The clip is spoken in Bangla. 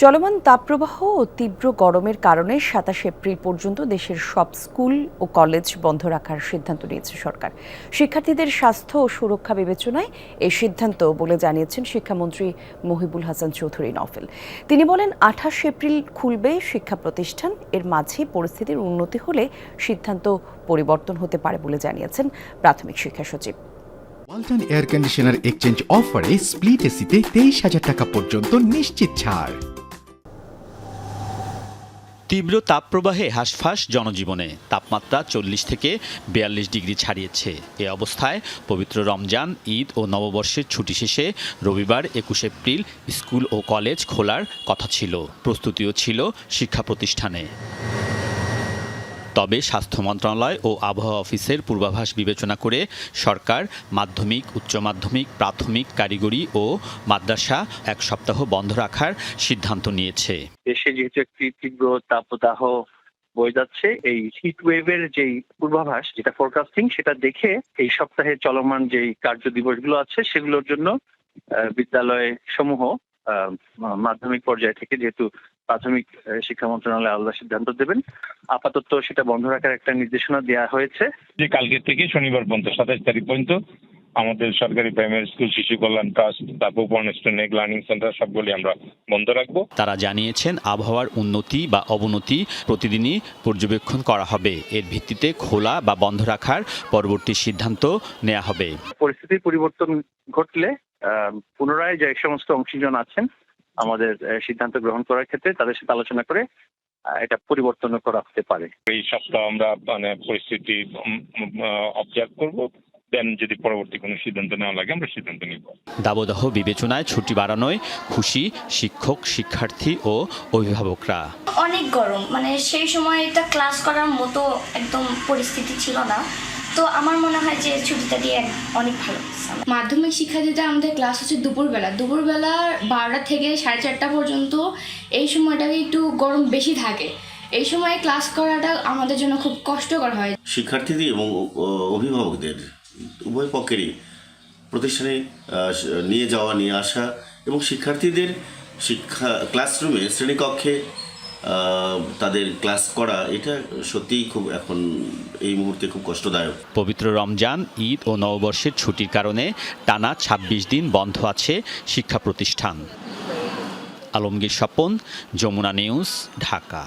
চলমান তাপপ্রবাহ ও তীব্র গরমের কারণে সাতাশ এপ্রিল পর্যন্ত দেশের সব স্কুল ও কলেজ বন্ধ রাখার সিদ্ধান্ত নিয়েছে সরকার। শিক্ষার্থীদের স্বাস্থ্য ও সুরক্ষা বিবেচনায় এই সিদ্ধান্ত বলে জানিয়েছেন শিক্ষামন্ত্রী মহিবুল হাসান চৌধুরী নফেল তিনি বলেন, আঠাশ এপ্রিল খুলবে শিক্ষা প্রতিষ্ঠান, এর মাঝে পরিস্থিতির উন্নতি হলে সিদ্ধান্ত পরিবর্তন হতে পারে বলে জানিয়েছেন প্রাথমিক শিক্ষা সচিব। ওয়ালটন এয়ার কন্ডিশনার এক্সচেঞ্জ অফারে স্প্লিট এসিতে তেইশ হাজার টাকা পর্যন্ত নিশ্চিত ছাড়। তীব্র তাপপ্রবাহে হাঁসফাঁস জনজীবনে। তাপমাত্রা চল্লিশ থেকে বিয়াল্লিশ ডিগ্রি ছাড়িয়েছে। এ অবস্থায় পবিত্র রমজান, ঈদ ও নববর্ষের ছুটি শেষে রবিবার একুশ এপ্রিল স্কুল ও কলেজ খোলার কথা ছিল। প্রস্তুতিও ছিল শিক্ষা প্রতিষ্ঠানে। তবে স্বাস্থ্য মন্ত্রণালয় ও আবহাওয়া অফিসের পূর্বাভাস বিবেচনা করে সরকার মাধ্যমিক, উচ্চ মাধ্যমিক, প্রাথমিক, কারিগরি ও মাদ্রাসা এক সপ্তাহ বন্ধ রাখার সিদ্ধান্ত নিয়েছে। দেশে যেহেতু একটি তীব্র তাপদাহ বয়ে যাচ্ছে, এই হিট ওয়েভের যেই পূর্বাভাস, যেটা ফোরকাস্টিং সেটা দেখে এই সপ্তাহে চলমান যেই কার্য দিবসগুলো আছে, সেগুলোর জন্য বিদ্যালয় সমূহ মাধ্যমিক পর্যায় থেকে যেহেতু প্রাথমিক শিক্ষা মন্ত্রণালয় আলাদা সিদ্ধান্ত দেবেন, আপাতত সেটা বন্ধ রাখার একটা নির্দেশনা দেওয়া হয়েছে। যে কালকে থেকে শনিবার পর্যন্ত, সাতাশ তারিখ পর্যন্ত আমাদের সরকারি প্রাইমারি স্কুল শিশু কল্যাণ ট্রাস্ট তারপর স্টুডেন্ট লার্নিং সেন্টার সবগুলি আমরা বন্ধ রাখব। তারা জানিয়েছেন আবহাওয়ার উন্নতি বা অবনতি প্রতিদিনই পর্যবেক্ষণ করা হবে। এর ভিত্তিতে খোলা বা বন্ধ রাখার পরবর্তী সিদ্ধান্ত নেওয়া হবে। পরিস্থিতির পরিবর্তন ঘটলে পুনরায় যে সমস্ত অংশীজন আছেন আমাদের সিদ্ধান্ত গ্রহণ করার ক্ষেত্রে তাদের সাথে আলোচনা করে এটা পরিবর্তন করা হতে পারে। এই সপ্তাহ আমরা মানে পরিস্থিতি অবজার্ভ করব। দেন যদি পরবর্তী কোনো সিদ্ধান্ত নেওয়া লাগে আমরা সিদ্ধান্ত নিব। দাবদাহ বিবেচনায় ছুটি বাড়ানোয় খুশি শিক্ষক শিক্ষার্থী ও অভিভাবকরা। অনেক গরম মানে সেই সময় এটা ক্লাস করার মতো একদম পরিস্থিতি ছিল না। তো আমার মনে হয় যে ছুটিটা দিয়ে অনেক ভালো। মাধ্যমিক শিক্ষার্থীদের আমাদের ক্লাস হচ্ছে দুপুরবেলা। দুপুরবেলা বারোটা থেকে সাড়ে চারটা পর্যন্ত এই সময়টাকে একটু গরম বেশি থাকে। এই সময় ক্লাস করাটা আমাদের জন্য খুব কষ্টকর হয়। শিক্ষার্থীদের এবং অভিভাবকদের উভয় পক্ষেরই প্রতিষ্ঠানে নিয়ে যাওয়া, নিয়ে আসা এবং শিক্ষার্থীদের শিক্ষা ক্লাসরুমে শ্রেণীকক্ষে তাদের ক্লাস করা, এটা সত্যিই খুব এখন এই মুহূর্তে খুব কষ্টদায়ক। পবিত্র রমজান, ঈদ ও নববর্ষের ছুটির কারণে টানা ২৬ দিন বন্ধ আছে শিক্ষা প্রতিষ্ঠান। আলমগীর স্বপন, যমুনা নিউজ, ঢাকা।